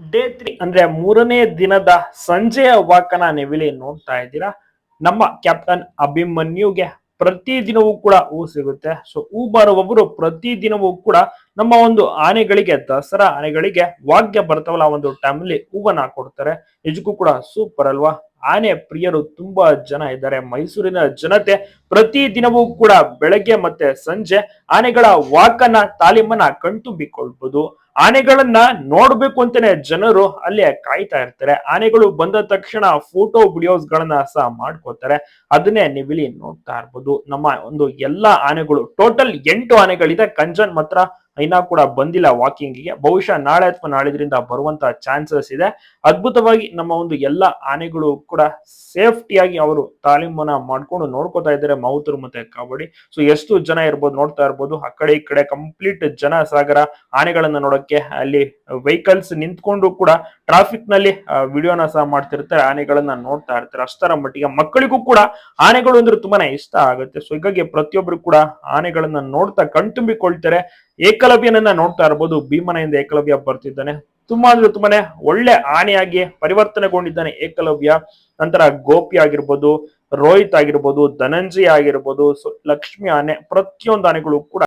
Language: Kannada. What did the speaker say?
ಡೇ ತ್ರೀ ಅಂದ್ರೆ ಮೂರನೇ ದಿನದ ಸಂಜೆಯ ವಾಕನ ನೀವಿಲ್ಲಿ ನೋಡ್ತಾ ಇದ್ದೀರಾ. ನಮ್ಮ ಕ್ಯಾಪ್ಟನ್ ಅಭಿಮನ್ಯುಗೆ ಪ್ರತಿ ದಿನವೂ ಕೂಡ ಹೂ ಸಿಗುತ್ತೆ. ಸೊ ಹೂ ಬರುವವರು ಪ್ರತಿ ದಿನವೂ ಕೂಡ ನಮ್ಮ ಒಂದು ಆನೆಗಳಿಗೆ, ದಸರಾ ಆನೆಗಳಿಗೆ ವಾಗ್ಯ ಬರ್ತಾವಲ್ಲ ಒಂದು ಟೈಮ್ ಅಲ್ಲಿ ಹೂವನ್ನ ಕೊಡ್ತಾರೆ. ನಿಜಕ್ಕೂ ಕೂಡ ಸೂಪರ್ ಅಲ್ವಾ? ಆನೆ ಪ್ರಿಯರು ತುಂಬಾ ಜನ ಇದ್ದಾರೆ. ಮೈಸೂರಿನ ಜನತೆ ಪ್ರತಿ ದಿನವೂ ಕೂಡ ಬೆಳಗ್ಗೆ ಮತ್ತೆ ಸಂಜೆ ಆನೆಗಳ ವಾಕನ್ನ ತಾಲೀಮನ್ನ ಕಣ್ತುಂಬಿಕೊಳ್ಬಹುದು ಆನೆಗಳನ್ನ ನೋಡ್ಬೇಕು ಅಂತಾನೆ ಜನರು ಅಲ್ಲೇ ಕಾಯ್ತಾ ಇರ್ತಾರೆ. ಆನೆಗಳು ಬಂದ ತಕ್ಷಣ ಫೋಟೋ ವಿಡಿಯೋಸ್ ಗಳನ್ನ ಸಹ ಮಾಡ್ಕೋತಾರೆ. ಅದನ್ನೇ ನೀವಿಲ್ಲಿ ನೋಡ್ತಾ ಇರ್ಬೋದು. ನಮ್ಮ ಒಂದು ಎಲ್ಲಾ ಆನೆಗಳು ಟೋಟಲ್ ಎಂಟು ಆನೆಗಳಿದೆ. ಕಂಜನ್ ಮಾತ್ರ ಇನ್ನ ಕೂಡ ಬಂದಿಲ್ಲ ವಾಕಿಂಗಿಗೆ ಬಹುಶಃ ನಾಳೆ ಅಥವಾ ನಾಳಿದ್ರಿಂದ ಬರುವಂತ ಚಾನ್ಸಸ್ ಇದೆ. ಅದ್ಭುತವಾಗಿ ನಮ್ಮ ಒಂದು ಎಲ್ಲ ಆನೆಗಳು ಕೂಡ ಸೇಫ್ಟಿಯಾಗಿ ಅವರು ತಾಲೀಮನ್ನ ಮಾಡ್ಕೊಂಡು ನೋಡ್ಕೋತಾ ಇದ್ದಾರೆ ಮೌತರು ಮತ್ತೆ ಕಬಡ್ಡಿ ಸೊ ಎಷ್ಟು ಜನ ಇರ್ಬೋದು, ನೋಡ್ತಾ ಇರ್ಬೋದು. ಆ ಕಡೆ ಈ ಕಡೆ ಕಂಪ್ಲೀಟ್ ಜನ ಸಾಗರ ಆನೆಗಳನ್ನ ನೋಡಕ್ಕೆ ಅಲ್ಲಿ ವೆಹಿಕಲ್ಸ್ ನಿಂತ್ಕೊಂಡು ಕೂಡ ಟ್ರಾಫಿಕ್ನಲ್ಲಿ ವಿಡಿಯೋನ ಸಹ ಮಾಡ್ತಿರ್ತಾರೆ, ಆನೆಗಳನ್ನ ನೋಡ್ತಾ ಇರ್ತಾರೆ. ಅಷ್ಟರ ಮಟ್ಟಿಗೆ ಮಕ್ಕಳಿಗೂ ಕೂಡ ಆನೆಗಳು ಅಂದ್ರೆ ತುಂಬಾನೇ ಇಷ್ಟ ಆಗುತ್ತೆ. ಸೊ ಹೀಗಾಗಿ ಪ್ರತಿಯೊಬ್ಬರು ಕೂಡ ಆನೆಗಳನ್ನ ನೋಡ್ತಾ ಕಣ್ತುಂಬಿಕೊಳ್ತಾರೆ ಏಕಲವ್ಯನನ್ನ ನೋಡ್ತಾ ಇರ್ಬೋದು. ಭೀಮನೆಯಿಂದ ಏಕಲವ್ಯ ಬರ್ತಿದ್ದಾನೆ. ತುಂಬಾ ಅಂದ್ರೆ ತುಂಬಾನೇ ಒಳ್ಳೆ ಆನೆಯಾಗಿ ಪರಿವರ್ತನೆಗೊಂಡಿದ್ದಾನೆ ಏಕಲವ್ಯ. ನಂತರ ಗೋಪಿ ಆಗಿರ್ಬೋದು, ರೋಹಿತ್ ಆಗಿರ್ಬೋದು, ಧನಂಜಯ ಆಗಿರ್ಬೋದು, ಸೊ, ಲಕ್ಷ್ಮಿ ಆನೆ ಪ್ರತಿಯೊಂದು ಆನೆಗಳು ಕೂಡ